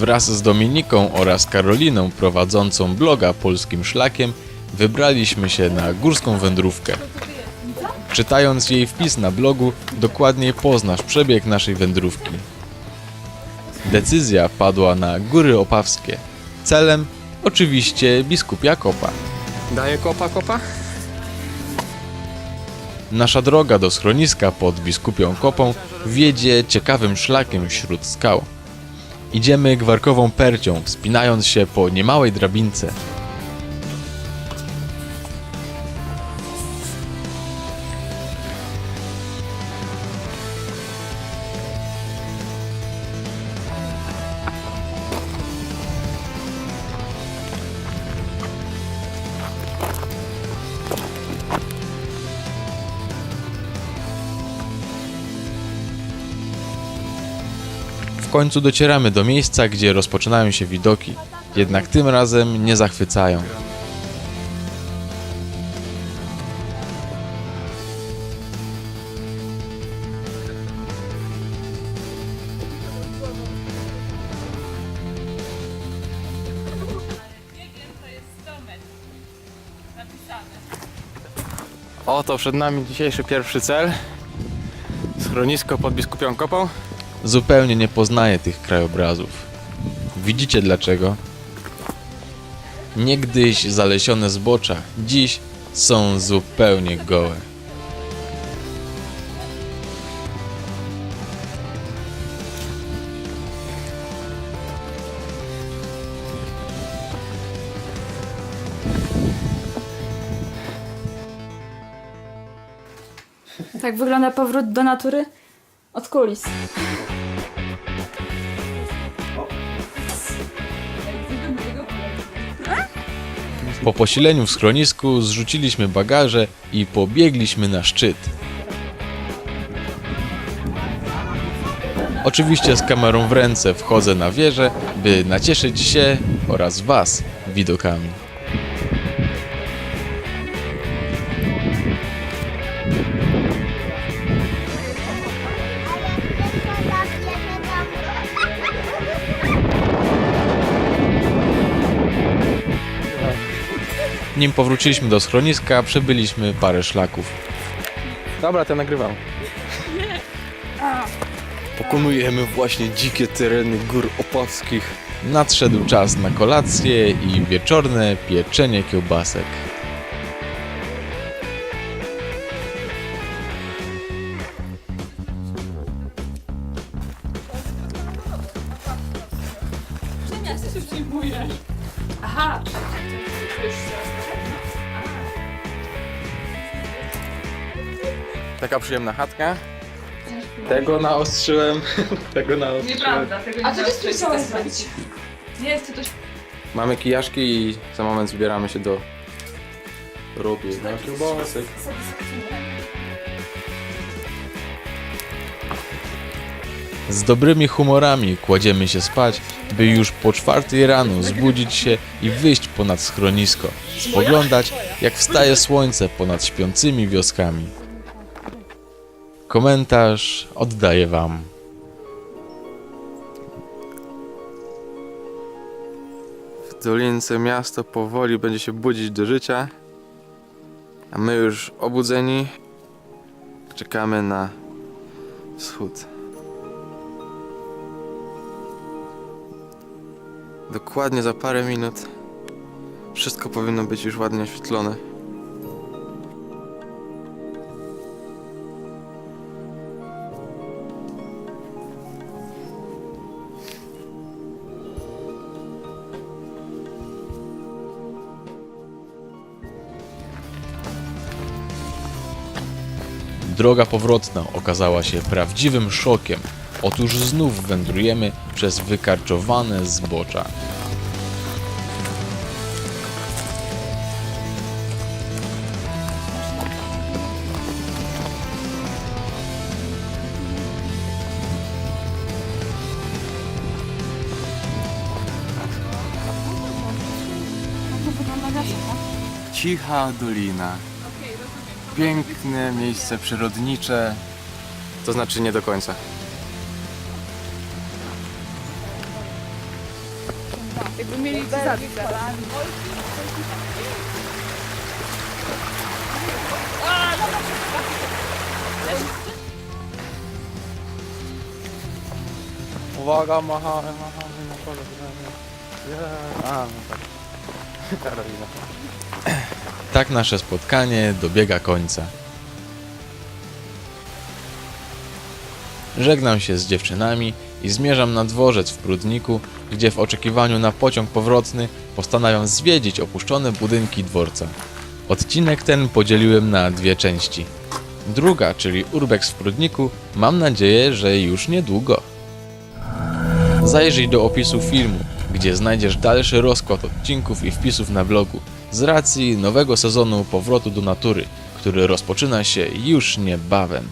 Wraz z Dominiką oraz Karoliną prowadzącą bloga Polskim Szlakiem wybraliśmy się na górską wędrówkę. Czytając jej wpis na blogu, dokładniej poznasz przebieg naszej wędrówki. Decyzja padła na Góry Opawskie. Celem oczywiście biskupia Kopa. Daje kopa, kopa? Nasza droga do schroniska pod Biskupią Kopą wiedzie ciekawym szlakiem wśród skał. Idziemy gwarkową percią, wspinając się po niemałej drabince. W końcu docieramy do miejsca, gdzie rozpoczynają się widoki, jednak tym razem nie zachwycają. Oto przed nami dzisiejszy pierwszy cel. Schronisko pod Biskupią Kopą. Zupełnie nie poznaję tych krajobrazów. Widzicie dlaczego? Niegdyś zalesione zbocza, dziś są zupełnie gołe. Tak wygląda powrót do natury od kulis. Po posileniu w schronisku zrzuciliśmy bagaże i pobiegliśmy na szczyt. Oczywiście z kamerą w ręce wchodzę na wieżę, by nacieszyć się oraz Was widokami. Nim powróciliśmy do schroniska, przebyliśmy parę szlaków. Dobra, to nagrywam. Pokonujemy właśnie dzikie tereny gór opawskich. Nadszedł czas na kolację i wieczorne pieczenie kiełbasek. Aha! Taka przyjemna chatka. Tego naostrzyłem. Tego naostrzyłem. Nieprawda, tego nie A co ty chciałeś zrobić? Nie, chcę coś... Mamy kijaszki i za moment zbieramy się do robienia kiełbasek. Z dobrymi humorami kładziemy się spać, by już po czwartej rano zbudzić się i wyjść ponad schronisko, spoglądać jak wstaje słońce ponad śpiącymi wioskami. Komentarz oddaję Wam. W dolince miasto powoli będzie się budzić do życia, a my już obudzeni czekamy na wschód. Dokładnie za parę minut wszystko powinno być już ładnie oświetlone. Droga powrotna okazała się prawdziwym szokiem. Otóż znów wędrujemy przez wykarczowane zbocza. Cicha dolina. Piękne miejsce przyrodnicze. To znaczy nie do końca. Jakby mieli to zabić zaraz. Uwaga, machamy, machamy na kole. A, no tak. Karolina. Tak nasze spotkanie dobiega końca. Żegnam się z dziewczynami i zmierzam na dworzec w Prudniku, gdzie w oczekiwaniu na pociąg powrotny postanawiam zwiedzić opuszczone budynki dworca. Odcinek ten podzieliłem na dwie części. Druga, czyli Urbex w Prudniku, mam nadzieję, że już niedługo. Zajrzyj do opisu filmu, gdzie znajdziesz dalszy rozkład odcinków i wpisów na blogu z racji nowego sezonu powrotu do natury, który rozpoczyna się już niebawem.